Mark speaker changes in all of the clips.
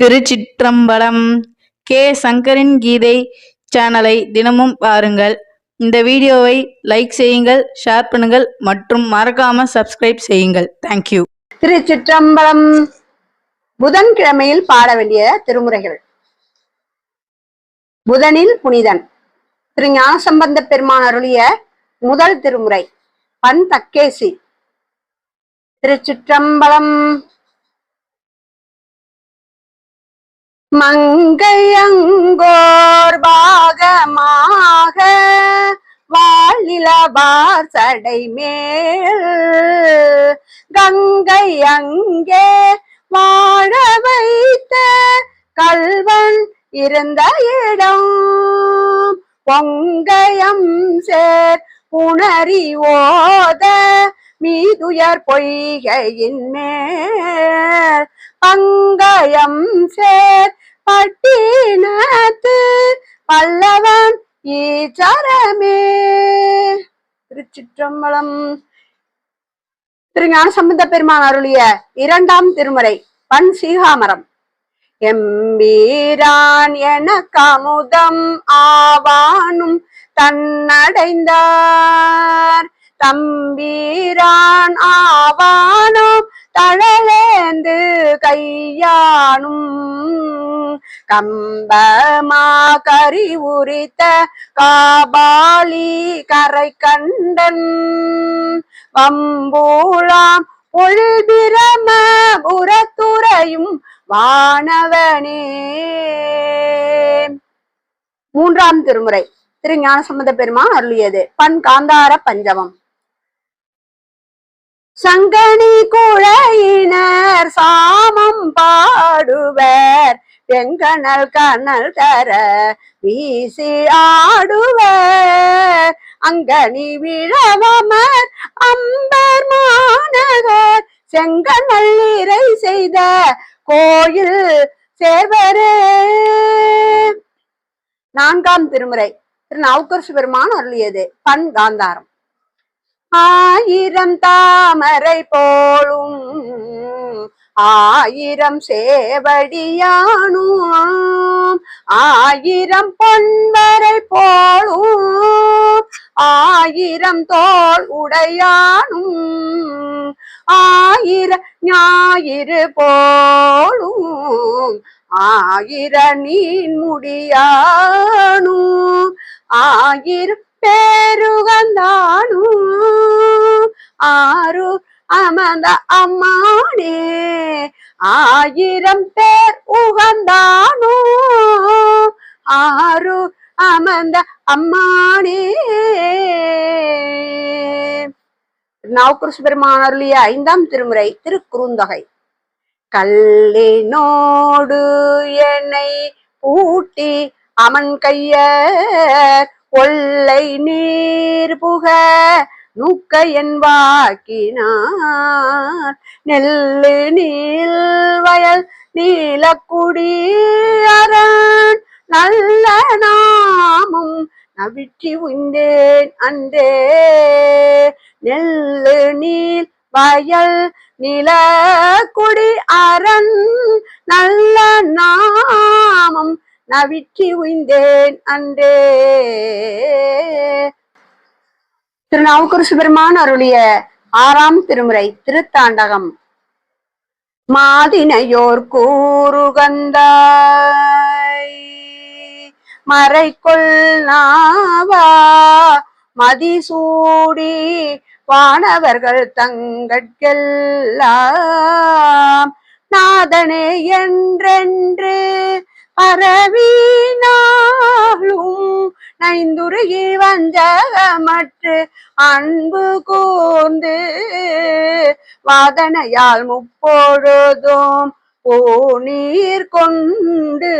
Speaker 1: திருச்சிற்றம்பலம் K. சங்கரின் கீதை சேனலை தினமும் பாருங்கள். இந்த வீடியோவை லைக் செய்யுங்கள் ஷேர் பண்ணுங்கள் மற்றும் மறக்காம சப்ஸ்கிரைப் செய்யுங்கள். தேங்க்யூ
Speaker 2: திருச்சிற்றம்பலம் புதன்கிழமையில் பாட வேண்டிய திருமுறைகள். புதனில் புனிதன். திரு ஞானசம்பந்த பெருமான் அருளிய முதல் திருமுறை. பன் தக்கேசி. திருச்சிற்றம்பலம் மங்கையங்கோர் பாகமாக வாழிலபார் சடை மேல் கங்கை அங்கே வாழ வைத்த கல்வன் இருந்த இடம். பொங்கயம் சேர் புணரி ஓத மீதுயர் பொய்கையின் மேல் பங்கயம் சேர் பட்டினத்து பல்லவன் ஈச்சரமே திருச்சிற்றம்பலம். திருஞான சம்பந்த பெருமான் அருளிய இரண்டாம் திருமுறை பண் சீகாமரம் எம்பீரான் என கமுதம் ஆவானும் தன்னடைந்தார். தம்பீரான் ஆவானும் தழலேந்து கையானும். கம்பமா கரி உரித்த காபாலி கரை கண்டன் வம்பூழாம் பொழுதிரம உரத்துறையும் வானவனே. மூன்றாம் திருமுறை. திரு ஞானசம்பந்த பெருமான் அருளியது. பண் காந்தார பஞ்சமம். சங்கனி குழையினர் சாமம் பாடுவர் வெங்கணல் கனல் தர வீசி ஆடுவர். அங்கனி விழவமர் அம்பர் மாநகர் செங்கனல் இறை செய்த கோயில் சேவரே. நான்காம் திருமுறை திரு நவுக்கர் பெருமான் அருளியது பண் காந்தாரம் ஆயிரம் தாமரை போலும் ஆயிரம் சேவடியானும் ஆயிரம் பொன்வரை போலும் ஆயிரம் தோல் உடையானும் ஆயிர ஞாயிறு போலும் ஆயிர நீன் முடியானும் ஆயிரம் பேருகந்தானும் ஆறு அமர்ந்த அம்மானே ஆயிரம் பேர் உகந்தானோ? ஆறு அமர்ந்த அம்மானே. நவகுருஷ பெருமான் அருளிய ஐந்தாம் திருமுறை திருக்குறுந்தகை. கல்லினோடு என்னை பூட்டி அமன் கையர் கொள்ளை நீர் புக நூக்க என் வாக்கினார். நெல்லு நீல் வயல் நீலக்குடி அரண். நல்ல நாமும் நவிற்றி உந்தேன் அன்றே. நெல்லு நீல் வயல் நிலக்குடி அரண். நல்ல நாமம் நவிற்றி உய்ந்தேன் அன்றே. திருநாவுக்கரசு சுபெருமான் அருளிய ஆறாம் திருமுறை திருத்தாண்டகம். மாதினையோர் கூறுகந்தாய் மறைக்குள் நாவா. மதிசூடி வானவர்கள் தங்கட்கெல்லாம். நாதனே என்றென்று பரவினாலும் நைந்துருகி வஞ்சகமற்று அன்பு கூர்ந்து வாதனையால் முப்பொழுதும் பூநீர் கொண்டு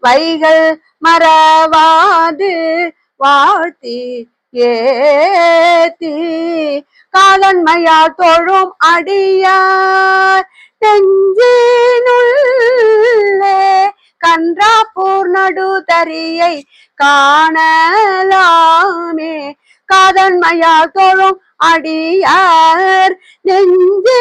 Speaker 2: வைகள் மறவாது வாழ்த்தி ஏத்தி. காலன்மையா தொழும் அடியார் நெஞ்சினுள்ளே கன்றாப்பூர் நடுதரியை காணலாமே. காதன்மையால் தோழும் அடியார் நெஞ்சினுள்ளே.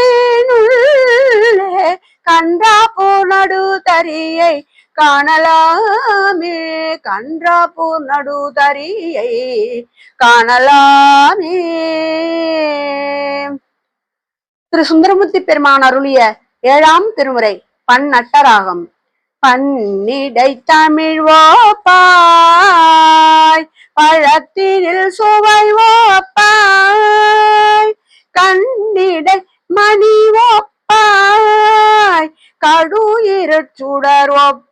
Speaker 2: கன்றாப்பூர் நடுதரி நடுதரியை காணலாமே. கன்றாப்பூர் நடுதரியை காணலாமே. திரு சுந்தரமூர்த்தி பெருமான் அருளிய ஏழாம் திருமுறை பண் பன்னிடை தமிழ் ஓப்பாய் பழத்தினில் சுவை ஓப்பாய் கண்ணிடை மணி ஒப்பாய் கடுயிரச் சுடர் ஒப்பாய்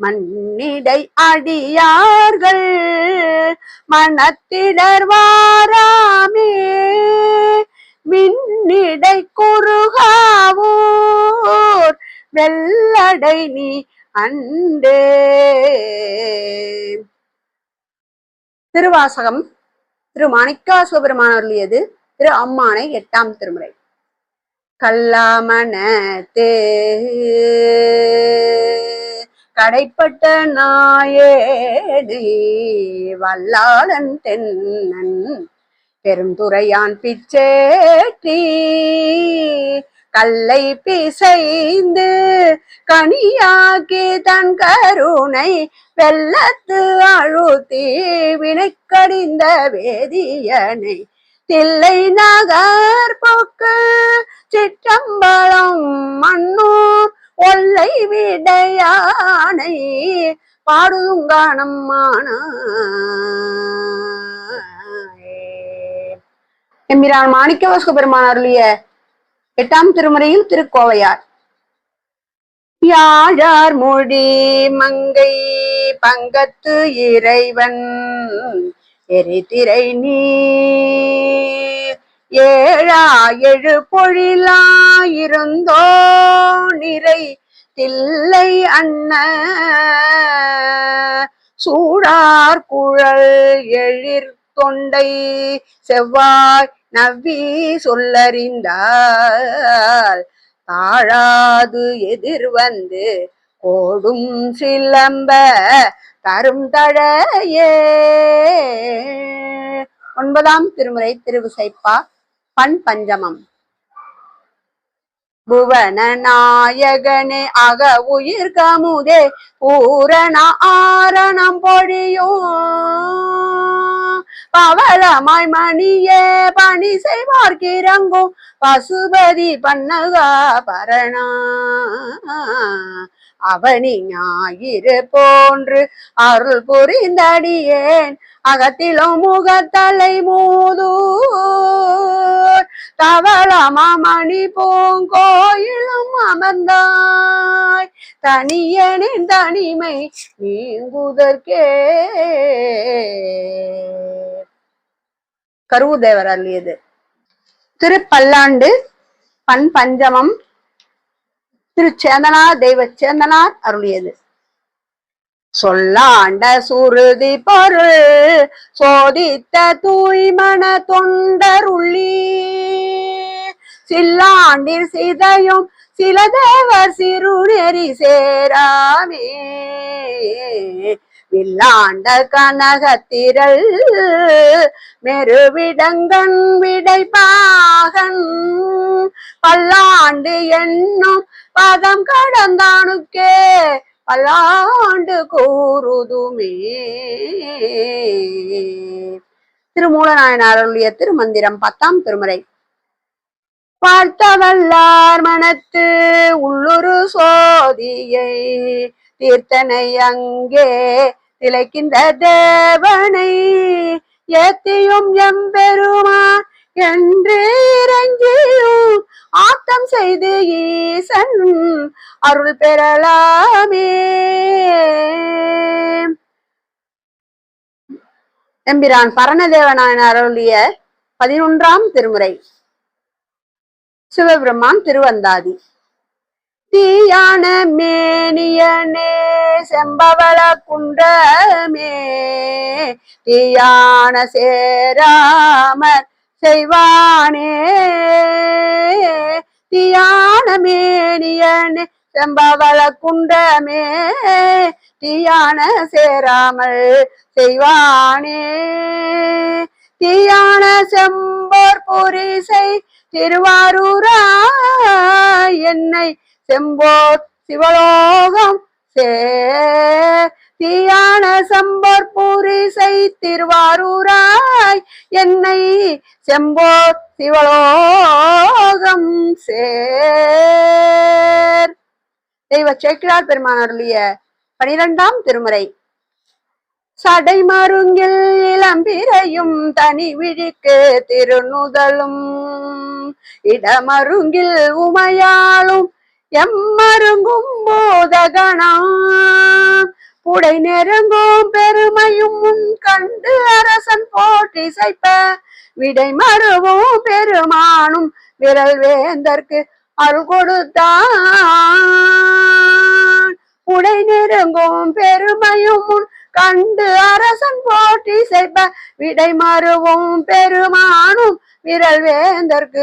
Speaker 2: மண்ணிடை அடியார்கள் மனத்திடர் வாராமே மின்னிடை குறுகாவூர் வெள்ளடை நீ அண்டே திருவாசகம் திரு மாணிக்கா சிவபெருமான் திரு அம்மானை எட்டாம் திருமுறை. கல்லாமணத்தே. கடைப்பட்ட நாயேனை வல்லாளன் தென்னன். பெருந்துரையான் பிச்சேற்றி. கல்லை பிசைந்து கனியாக்கி தன் கருணை வெள்ளத்து அழுத்தி வினைக்கடிந்த வேதியனை தில்லை நகர் போக்கு சிற்றம்பலம் மண்ணூர் ஒல்லை விடையானை பாடுங்கானம் எம்பிரான் மாணிக்கவாசக பெருமான் அருளிய எட்டாம் திருமுறையில் திருக்கோவையார். யாழார் மொழி மங்கை பங்கத்து இறைவன் எரிதிரை நீ ஏழா எழு பொழிலாயிருந்தோ நிறை தில்லை அண்ண சூடார் குழல் எழிர் தொண்டை செவ்வாய் நவ்வி சொல்லறிந்தால் தாழாது எதிர் வந்து கோடும் சிலம்ப தரும் தழையே. ஒன்பதாம் திருமுறை திருவிசைப்பா பண் பஞ்சமம். புவன நாயகனே அக உயிர் கமுதே பூரண ஆரணம் பொழியும். பவளமாய் மணியே பணி செய்வார்க்கிறங்கும் பசுபதி பண்ணதா பரணா. அவனி ஞாயிறு போன்று அருள் புரிந்தடியேன். அகத்திலும் முகத்தலை மூதூர். தவளமாமணி பூங்கோயிலும் அமர்ந்தாய். தனியனின் தனிமை நீங்குதற்கே. கருவுதேவர் அருளியது. திருப்பல்லாண்டு பண் பஞ்சமம் திரு சேந்தனார் தெய்வ சேந்தனார் அருளியது. சொல்லாண்ட சுருதி பொருள் சோதித்த தூய்மன தொண்டருள்ளி சில்லாண்டில் சிதையும் சில தேவர் சிறு நெறி சேராமே. வில்லாண்ட கனகத்திரள் மெருவிடங்கண் விடைப்பாகன் பல்லாண்டு என்னும் பதம் கடந்தானுக்கே பல்லாண்டு கூறுதுமே. திருமூலநாயனார் அருளிய திருமந்திரம் பத்தாம் திருமுறை. பார்த்தவல்லார் மனத்து உள்ளுரு சோதியை தீர்த்தனை அங்கே திளைக்கின்ற தேவனை ஏத்தியும் எம்பெருமான் என்று இறங்கியும் ஆத்தம் செய்து ஈசன் அருள் பெறலாமே. எம்பிரான் பரணதேவனாயன் அருளிய பதினொன்றாம் திருமுறை. சிவபிரம்மான் திருவந்தாதி. தீயான மேனியனே செம்பவள குன்றமே. தீயான சேராமர் செய்வானே. தீயான மேனியனே செம்பவள குண்டமே தீயான சேராமல் செய்வானே. தீயான செம்போர் புரிசை திருவாரூரா என்னை செம்போர் சிவலோகம் தீயான சம்பர் பூரிசை திருவாரூராய் என்னை செம்போர் சிவலோகம் சேர். தெய்வ சேக்கிழார் பெருமான் அருளிய பனிரெண்டாம் திருமுறை. சடை மருங்கில் இளம்பிரையும் தனி விழிக்கு திருநுதலும். இடமருங்கில் உமையாளும் எம்மருங்கும் போதகணா புடை நெருங்கும் பெருமையும் முன் கண்டு அரசன் போற்றி சைப்ப விடை மறுவும் பெருமானும் விரல் வேந்தற்கு அருள் கொடுத்தான். புடை நெருங்கும் பெருமையும் முன் கண்டு அரசன் போற்றி செய்ப்ப விடை மறுவும் பெருமானும் விரல் வேந்தற்கு